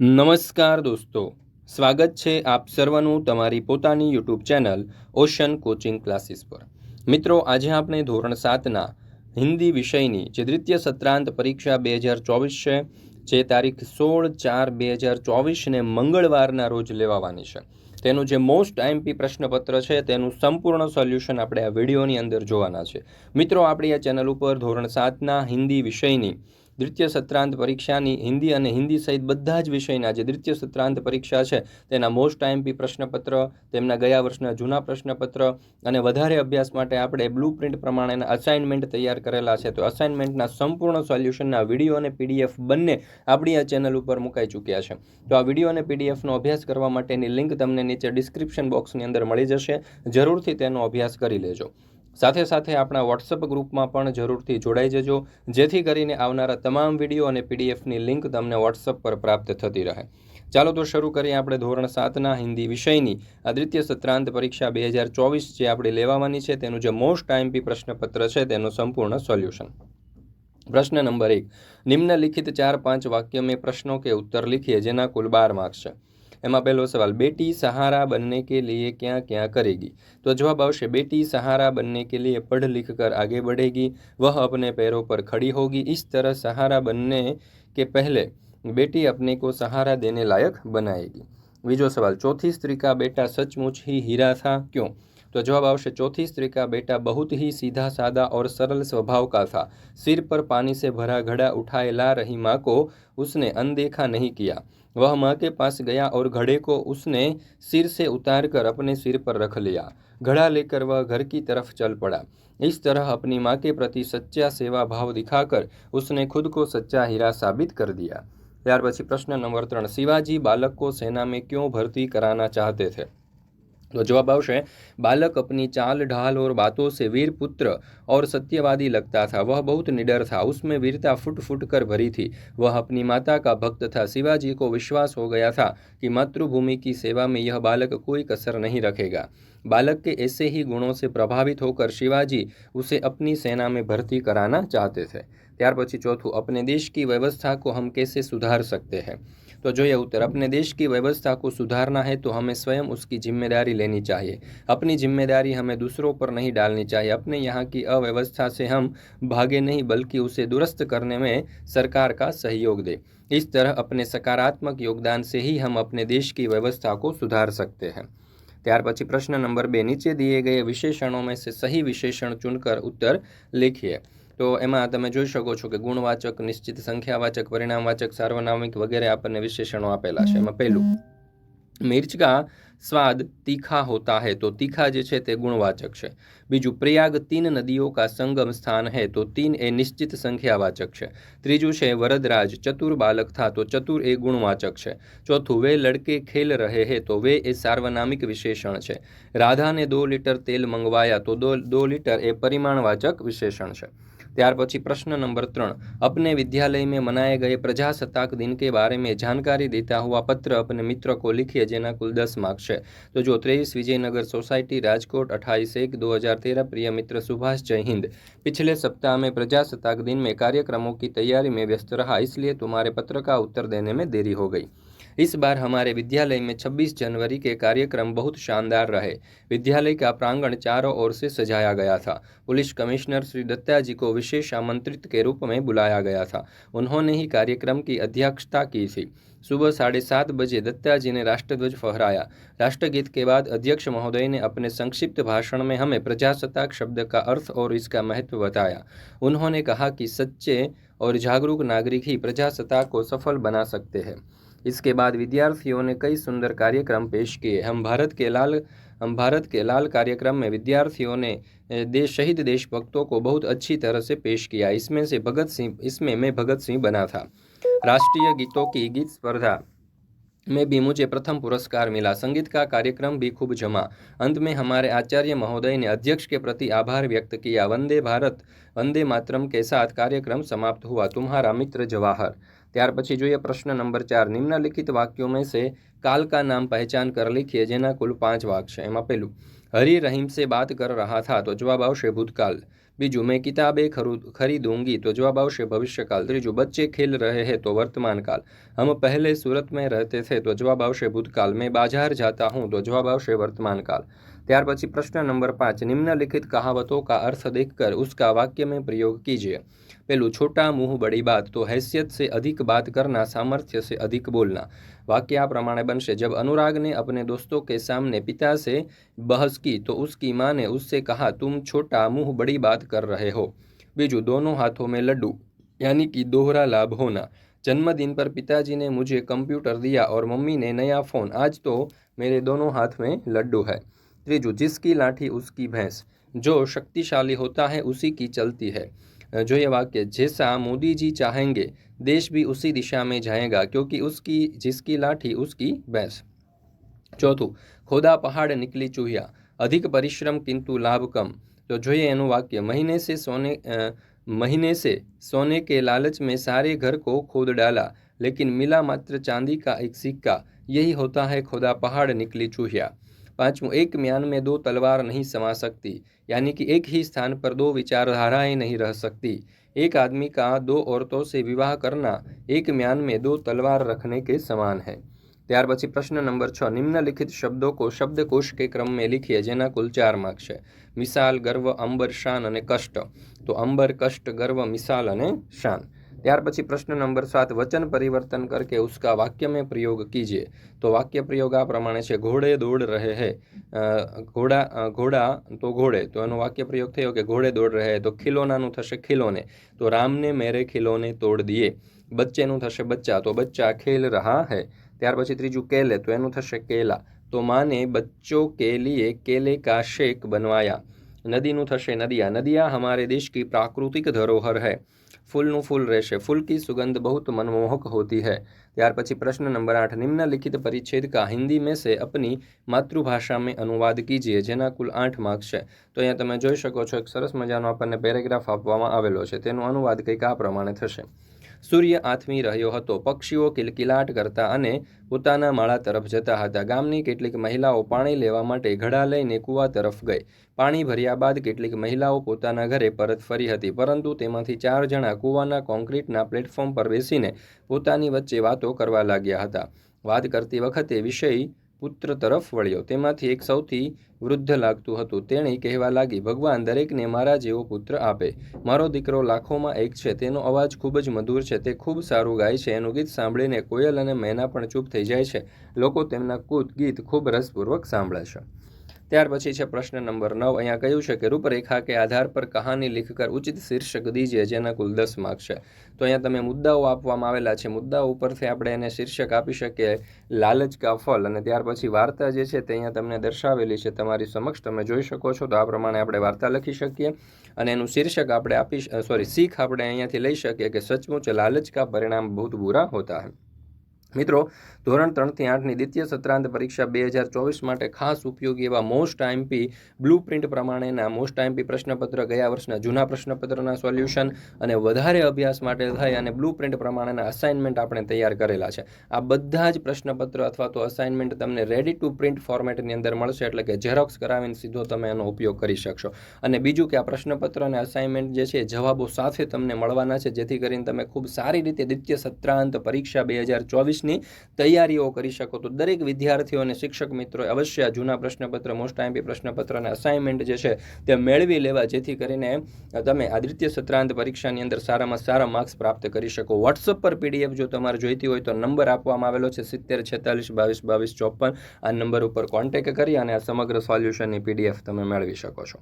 નમસ્કાર દોસ્તો. સ્વાગત છે આપ સર્વનું તમારી પોતાની YouTube channel ocean coaching classes પર. મિત્રો, આજે આપણે ધોરણ સાતના હિન્દી વિષયની જે દ્વિતીય સત્રાંત પરીક્ષા બે હજાર ચોવીસ છે, જે તારીખ સોળ ચાર બે હજાર ચોવીસને મંગળવારના રોજ લેવાવાની છે. તેનું જે મોસ્ટ આઈએમપી પ્રશ્નપત્ર છે, તેનું સંપૂર્ણ સોલ્યુશન આપણે આ વિડીયોની અંદર જોવાના છે. મિત્રો, આપણી આ ચેનલ ઉપર ધોરણ સાતના હિન્દી વિષયની દ્વિતીય સત્રાંત પરીક્ષાની હિન્દી અને હિન્દી સહિત બધા જ વિષયના જે દ્વિતીય સત્રાંત પરીક્ષા છે, તેના મોસ્ટ આઈએમપી પ્રશ્નપત્ર, તેમના ગયા વર્ષના જૂના પ્રશ્નપત્ર અને વધારે અભ્યાસ માટે આપણે બ્લુ પ્રિન્ટ પ્રમાણેના અસાઇનમેન્ટ તૈયાર કરેલા છે. તો અસાઇનમેન્ટના સંપૂર્ણ સોલ્યુશનના વીડિયો અને પીડીએફ બંને આપણી આ ચેનલ ઉપર મુકાઈ ચૂક્યા છે. તો આ વીડિયો અને પીડીએફનો અભ્યાસ કરવા માટેની લિંક તમને નીચે ડિસ્ક્રિપ્શન બોક્સની અંદર મળી જશે. જરૂરથી તેનો અભ્યાસ કરી લેજો. સાથે સાથે આપણા વોટ્સઅપ ગ્રુપમાં પણ જરૂરથી જોડાઈ જજો, જેથી કરીને આવનારા તમામ વીડિયો અને પીડીએફની લિંક તમને વોટ્સઅપ પર પ્રાપ્ત થતી રહે. ચાલો તો શરૂ કરીએ આપણે ધોરણ સાતના હિન્દી વિષયની. આ દ્વિતીય સત્રાંત પરીક્ષા બે હજાર ચોવીસ જે આપણે લેવાવાની છે, તેનું જે મોસ્ટ આઈએમપી પ્રશ્નપત્ર છે, તેનું સંપૂર્ણ સોલ્યુશન પ્રશ્ન નંબર એક. નિમ્નલિખિત ચાર પાંચ વાક્ય મેં પ્રશ્નો કે ઉત્તર લીખીએ, જેના કુલ બાર માર્ક્સ છે. એમાં પહેલો સવાલ बेटी सहारा बनने के लिए क्या क्या करेगी तो जवाब આવશે बेटी सहारा बनने के लिए पढ़ लिख कर आगे बढ़ेगी वह अपने पैरों पर खड़ी होगी इस तरह सहारा बनने के पहले बेटी अपने को सहारा देने लायक बनाएगी बीजो सवाल चौथी स्त्री का बेटा सचमुच ही हीरा था क्यों तो जवाब आवश्य चौथी स्त्री का बेटा बहुत ही सीधा सादा और सरल स्वभाव का था सिर पर पानी से भरा घड़ा उठाए ला रही माँ को उसने अनदेखा नहीं किया वह माँ के पास गया और घड़े को उसने सिर से उतार कर अपने सिर पर रख लिया घड़ा लेकर वह घर की तरफ चल पड़ा इस तरह अपनी माँ के प्रति सच्चा सेवा भाव दिखाकर उसने खुद को सच्चा हीरा साबित कर दिया ત્યાર પછી પ્રશ્ન નંબર ત્રણ શિવાજી બાલક को सेना में क्यों भर्ती कराना चाहते थे तो जवाब आवश्य बालक अपनी चाल ढाल और बातों से वीर पुत्र और सत्यवादी लगता था। वह बहुत निडर था। उसमें वीरता फुट फुट कर भरी थी। वह अपनी माता का भक्त था। शिवाजी को विश्वास हो गया था कि मातृभूमि की सेवा में यह बालक कोई कसर नहीं रखेगा। बालक के ऐसे ही गुणों से प्रभावित होकर शिवाजी उसे अपनी सेना में भर्ती कराना चाहते थे। त्यार पी चौथु, अपने देश की व्यवस्था को हम कैसे सुधार सकते हैं? तो जो ये उत्तर अपने देश की व्यवस्था को सुधारना है तो हमें स्वयं उसकी ज़िम्मेदारी लेनी चाहिए। अपनी ज़िम्मेदारी हमें दूसरों पर नहीं डालनी चाहिए। अपने यहाँ की अव्यवस्था से हम भागे नहीं, बल्कि उसे दुरुस्त करने में सरकार का सहयोग दे। इस तरह अपने सकारात्मक योगदान से ही हम अपने देश की व्यवस्था को सुधार सकते हैं। त्यार पी प्रश्न नंबर बे, नीचे दिए गए विशेषणों में से सही विशेषण चुनकर उत्तर लिखिए। તો એમાં તમે જોઈ શકો છો કે ગુણવાચક, નિશ્ચિત, સંખ્યાવાચક, પરિણામવાચક, સાર્વનામિક વગેરે આપણને વિશેષણો આપેલા છે. એમાં પહેલું મિર્ચ સ્વાદ તીખા હોતા है તો તીખા જે છે તે ગુણવાચક છે. બીજું, પ્રયાગ તીન નદીઓ કા સંગમ સ્થાન હે તો તીન એ નિશ્ચિત સંખ્યાવાચક છે. ત્રીજું છે, વરદરાજ ચતુર બાલક થા તો ચતુર એ ગુણવાચક છે. ચોથું, વે લડકે ખેલ રહે હે તો વે એ સાર્વનામિક વિશેષણ છે. રાધાને દો લીટર તેલ મંગવાયા તો દો લીટર એ પરિમાણવાચક વિશેષણ છે. ત્યાર પછી પ્રશ્ન નંબર ત્રણ, અપને विद्यालय में मनाए गए प्रजासत्ताक दिन के बारे में जानकारी देता हुआ पत्र अपने मित्र को જેના કુલ દસ માર્ક્સ तो जो तेईस विजयनगर सोसाइटी राजकोट अट्ठाईस एक दो हज़ार तेरह प्रिय मित्र सुभाष जय हिंद पिछले सप्ताह में प्रजासत्ताक दिन में कार्यक्रमों की तैयारी में व्यस्त रहा इसलिए तुम्हारे पत्र का उत्तर देने में देरी हो गई इस बार हमारे विद्यालय में 26 जनवरी के कार्यक्रम बहुत शानदार रहे। विद्यालय का प्रांगण चारों ओर से सजाया गया था। पुलिस कमिश्नर श्री दत्ता जी को विशेष आमंत्रित के रूप में बुलाया गया था। उन्होंने ही कार्यक्रम की अध्यक्षता की थी। सुबह साढ़े सात बजे दत्ता जी ने राष्ट्रध्वज फहराया। राष्ट्रगीत के बाद अध्यक्ष महोदय ने अपने संक्षिप्त भाषण में हमें प्रजासत्ताक शब्द का अर्थ और इसका महत्व बताया। उन्होंने कहा कि सच्चे और जागरूक नागरिक ही प्रजासत्ताक को सफल बना सकते हैं। इसके बाद विद्यार्थियों ने कई सुंदर कार्यक्रम पेश किए। हम भारत के लाल, हम भारत के लाल कार्यक्रम में विद्यार्थियों ने देश शहीद देशभक्तों को बहुत अच्छी तरह से पेश किया। इसमें से भगत सिंह, इसमें मैं भगत सिंह बना था। राष्ट्रीय गीतों की गीत स्पर्धा में भी मुझे प्रथम पुरस्कार मिला। संगीत का कार्यक्रम भी खूब जमा। अंत में हमारे आचार्य महोदय ने अध्यक्ष के प्रति आभार व्यक्त किया। वंदे भारत, वंदे मातरम के साथ कार्यक्रम समाप्त हुआ। तुम्हारा मित्र जवाहर त्यार पी जो प्रश्न नंबर चार निम्नलिखित वाक्यों में से काल का नाम पहचान कर लिखिए जेना कुल पाँच वाक्य एम पेलू हरी रहीम से बात कर रहा था तो जवाब आवश्य भूतकाल बीजू मैं किताबे खरीद खरीदूँगी तो जवाब अवशे भविष्य काल त्रीजू बच्चे खेल रहे हैं तो वर्तमान काल हम पहले सूरत में रहते थे तो जवाब आवश्य भूतकाल मैं बाज़ार जाता हूँ तो जवाब आवश्य वर्तमान काल ત્યાર પછી પ્રશ્ન નંબર પાંચ નિમ્નલિખિત कहावतों का अर्थ देखकर उसका वाक्य में प्रयोग कीजिए પેલું छोटा मुंह बड़ी बात तो हैसियत से अधिक बात करना सामर्थ्य से अधिक बोलना वाक्य आ प्रमाणे बनशे जब अनुराग ने अपने दोस्तों के सामने पिता से बहस की तो उसकी माँ ने उससे कहा तुम छोटा मुंह बड़ी बात कर रहे हो बीजू दोनों हाथों में लड्डू यानी कि दोहरा लाभ होना जन्मदिन पर पिताजी ने मुझे कंप्यूटर दिया और मम्मी ने नया फ़ोन आज तो मेरे दोनों हाथ में लड्डू है त्रीजू जिसकी लाठी उसकी भैंस जो शक्तिशाली होता है उसी की चलती है जो ये वाक्य जैसा मोदी जी चाहेंगे देश भी उसी दिशा में जाएगा क्योंकि उसकी जिसकी लाठी उसकी भैंस ચોથું ખોદા પહાડ निकली चूहिया अधिक परिश्रम किंतु लाभ कम तो જોઈએ એનું વાક્ય महीने से सोने महीने से सोने के लालच में सारे घर को खोद डाला लेकिन मिला मात्र चांदी का एक सिक्का यही होता है खोदा पहाड़ निकली चूहिया पांचवों एक म्यान में दो तलवार नहीं समा सकती यानी कि एक ही स्थान पर दो विचारधाराएं नहीं रह सकती एक आदमी का दो औरतों से विवाह करना एक म्यान में दो तलवार रखने के समान है ત્યાર પછી પ્રશ્ન નંબર છ નિમ્નલિખિત શબ્દો કો શબ્દકોશ કે ક્રમ में लिखिए જેના કુલ ચાર માર્ક છે મિસાલ ગર્વ અંબર શાન અને કષ્ટ તો અંબર કષ્ટ ગર્વ મિસાલ અને શાન ત્યાર પછી પ્રશ્ન નંબર સાત, વચન પરિવર્તન કરકે ઉસકા વાક્ય મેં પ્રયોગ કીજે. તો વાક્ય પ્રયોગ આ પ્રમાણે છે, ઘોડે દોડ રહે હે. ઘોડા ઘોડા તો ઘોડે. તો એનો વાક્ય પ્રયોગ થયો કે ઘોડે દોડ રહે તો ખિલોનાનું થશે ખિલોને. તો રામને મેરે ખિલોને તોડ દીએ. બચ્ચેનું થશે બચ્ચા, તો બચ્ચા ખેલ રહા હે. ત્યાર પછી ત્રીજું કેલે, તો એનું થશે કેલા. તો માને બચ્ચો કે લીએ કેલે કાશેક બનવાયા. નદીનું થશે નદિયા. નદિયા હમારે દેશ કી પ્રાકૃતિક ધરોહર હૈ. ફૂલનું ફૂલ રહેશે. ફૂલ કી સુગંધ બહુત મનમોહક હોતી है ત્યાર પછી પ્રશ્ન નંબર આઠ, નિમ્નલિખિત પરિચ્છેદ કા હિન્દી મેં સે અપની માતૃભાષા મેં અનુવાદ કીજીએ, જેના કુલ આઠ માર્ક્સ છે. તો અહીંયા તમે જોઈ શકો છો, એક સરસ મજાનો આપણને પેરેગ્રાફ આપવામાં આવેલો છે. તેનો અનુવાદ કંઈક આ પ્રમાણે થશે. સૂર્ય આથમી રહ્યો હતો. પક્ષીઓ કિલકિલાટ કરતા અને પોતાના માળા તરફ જતા હતા. ગામની કેટલીક મહિલાઓ પાણી લેવા માટે ઘડા લઈને કૂવા તરફ ગઈ. પાણી ભર્યા બાદ કેટલીક મહિલાઓ પોતાના ઘરે પરત ફરી હતી, પરંતુ તેમાંથી ચાર જણા કૂવાના કોન્ક્રીટના પ્લેટફોર્મ પર બેસીને પોતાની વચ્ચે વાતો કરવા લાગ્યા હતા. વાત કરતી વખતે વિષય પુત્ર તરફ વળ્યો. તેમાંથી એક સૌથી વૃદ્ધ લાગતું હતું. તેણે કહેવા લાગી, ભગવાન, દરેકને મારા જેવો પુત્ર આપે. મારો દીકરો લાખોમાં એક છે. તેનો અવાજ ખૂબ જ મધુર છે. તે ખૂબ સારું ગાય છે. એનું ગીત સાંભળીને કોયલ અને મેના પણ ચૂપ થઈ જાય છે. લોકો તેમના કૂદ ગીત ખૂબ રસપૂર્વક સાંભળે છે. ત્યાર પછી છે પ્રશ્ન નંબર નવ. અહીંયા કહ્યું છે કે રૂપરેખા કે આધાર પર કહાની લીખકર ઉચિત શીર્ષક દીજે, જેના કુલ દસ માર્ક છે. તો અહીંયા તમે મુદ્દાઓ આપવામાં આવેલા છે. મુદ્દાઓ ઉપરથી આપણે એને શીર્ષક આપી શકીએ, લાલચ કા ફલ. અને ત્યાર પછી વાર્તા જે છે તે અહીંયા તમને દર્શાવેલી છે. તમારી સમક્ષ તમે જોઈ શકો છો. તો આ પ્રમાણે આપણે વાર્તા લખી શકીએ. અને એનું શીર્ષક આપણે આપી સોરી શીખ આપણે અહીંયાથી લઈ શકીએ કે સચમુચ લાલચ કા પરિણામ બહુ બુરા હોતા હૈ. મિત્રો, ધોરણ ત્રણથી આઠની દ્વિતીય સત્રાંત પરીક્ષા બે હજાર ચોવીસ માટે ખાસ ઉપયોગી એવા મોસ્ટ આઈમપી બ્લુ પ્રિન્ટ પ્રમાણેના મોસ્ટ આઈમપી પ્રશ્નપત્ર ગયા વર્ષના જૂના પ્રશ્નપત્રના સોલ્યુશન અને વધારે અભ્યાસ માટે થઈ અને બ્લુ પ્રિન્ટ પ્રમાણેના અસાઇનમેન્ટ આપણે તૈયાર કરેલા છે. આ બધા જ પ્રશ્નપત્ર અથવા તો અસાઇનમેન્ટ તમને રેડી ટુ પ્રિન્ટ ફોર્મેટની અંદર મળશે, એટલે કે ઝેરોક્સ કરાવીને સીધો તમે એનો ઉપયોગ કરી શકશો. અને બીજું કે આ પ્રશ્નપત્ર અને અસાઇનમેન્ટ જે છે જવાબો સાથે તમને મળવાના છે, જેથી કરીને તમે ખૂબ સારી રીતે દ્વિતીય સત્રાંત પરીક્ષા બે હજાર ચોવીસની ની તૈયારીઓ કરી શકો તો દરેક વિદ્યાર્થીઓ અને શિક્ષક મિત્રોએ અવશ્ય જૂના પ્રશ્નપત્ર મોસ્ટ આઈમ્પી પ્રશ્નપત્રના અસાઇનમેન્ટ જે છે તે મેળવી લેવા જેથી કરીને તમે આદિત્ય દ્વિતીય સત્રાંત પરીક્ષાની અંદર સારામાં સારા માર્ક્સ પ્રાપ્ત કરી શકો. વોટ્સઅપ પર પીડીએફ જો તમારે જોઈતી હોય તો નંબર આપવામાં આવેલો છે સિત્તેર, છેતાલીસ, બાવીસ બાવીસ, ચોપન. આ નંબર ઉપર કોન્ટેક કરી અને આ સમગ્ર સોલ્યુશનની પીડીએફ તમે મેળવી શકો છો.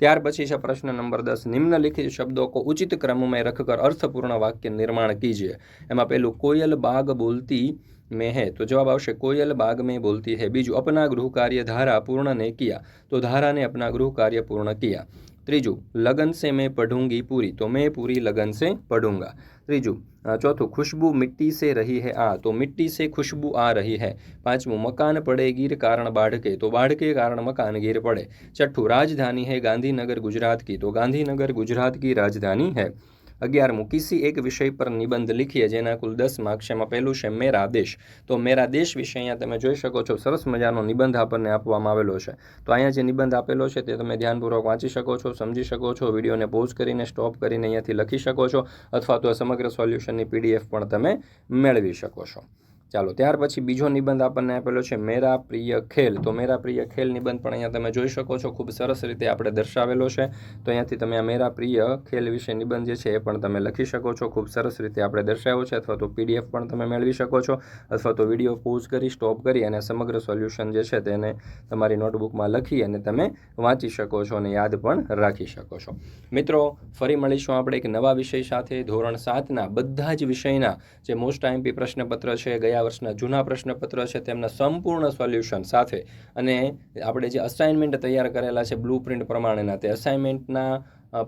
ત્યાર પછી છે પ્રશ્ન નંબર દસ. નિમ્નલિખિત શબ્દો કો ઉચિત ક્રમમાં રખકર અર્થપૂર્ણ વાક્ય નિર્માણ કીજે એમાં પહેલું કોયલ બાગ બોલતી स्थिति में है। तो जवाब જવાબ कोयल बाग में बोलती है, बीजू, अपना गृह कार्य धारा पूर्ण ने किया तो धारा ने अपना गृह कार्य पूर्ण किया। ત્રીજું लगन से मैं पढ़ूँगी पूरी तो मैं पूरी लगन से पढ़ूँगा। ત્રીજું चौथो, खुशबू मिट्टी से रही है, आ तो मिट्टी से खुशबू आ रही है। पांचवों मकान पड़े, गिर कारण बाढ़ के तो बाढ़ के कारण मकान गिर पड़े। छठों, राजधानी है गांधीनगर गुजरात की तो गांधीनगर गुजरात की राजधानी है। અગિયારમું કિસી એક વિષય પર નિબંધ લીખીએ, જેના કુલ દસ માર્ક્સ એમાં પહેલું છે મેરા દેશ. તો મેરા દેશ વિશે અહીંયા તમે જોઈ શકો છો, સરસ મજાનો નિબંધ આપણને આપવામાં આવેલો છે. તો અહીંયા જે નિબંધ આપેલો છે તે તમે ધ્યાનપૂર્વક વાંચી શકો છો, સમજી શકો છો, વિડીયોને પોઝ કરીને, સ્ટોપ કરીને અહીંયાથી લખી શકો છો, અથવા તો સમગ્ર સોલ્યુશનની પીડીએફ પણ તમે મેળવી શકો છો. ચાલો, ત્યાર પછી બીજો નિબંધ આપણને આપેલો છે, મેરા પ્રિય ખેલ. તો મેરા પ્રિય ખેલ નિબંધ પણ અહીંયા તમે જોઈ શકો છો, ખૂબ સરસ રીતે આપણે દર્શાવેલો છે. તો અહીંયાથી તમે આ મેરા પ્રિય ખેલ વિશે નિબંધ જે છે એ પણ તમે લખી શકો છો, ખૂબ સરસ રીતે આપણે દર્શાવ્યો છે, અથવા તો પીડીએફ પણ તમે મેળવી શકો છો, અથવા તો વીડિયો પોઝ કરી, સ્ટોપ કરી અને સમગ્ર સોલ્યુશન જે છે તેને તમારી નોટબુકમાં લખી અને તમે વાંચી શકો છો અને યાદ પણ રાખી શકો છો. મિત્રો, ફરી મળીશું આપણે એક નવા વિષય સાથે. ધોરણ સાતના બધા જ વિષયના જે મોસ્ટ આઈએમપી પ્રશ્નપત્ર છે, ગયા વર્ષના જૂના પ્રશ્નપત્ર છે તેમના સંપૂર્ણ સોલ્યુશન સાથે. અને આપણે જે અસાઇનમેન્ટ તૈયાર કરેલા છે બ્લુ પ્રિન્ટ પ્રમાણેના, તે અસાઇનમેન્ટના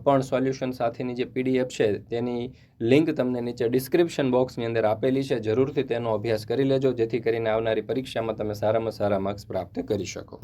પણ સોલ્યુશન સાથેની જે પીડીએફ છે તેની લિંક તમને નીચે ડિસ્ક્રિપ્શન બોક્સની અંદર આપેલી છે. જરૂરથી તેનો અભ્યાસ કરી લેજો, જેથી કરીને આવનારી પરીક્ષામાં તમે સારામાં સારા માર્ક્સ પ્રાપ્ત કરી શકો.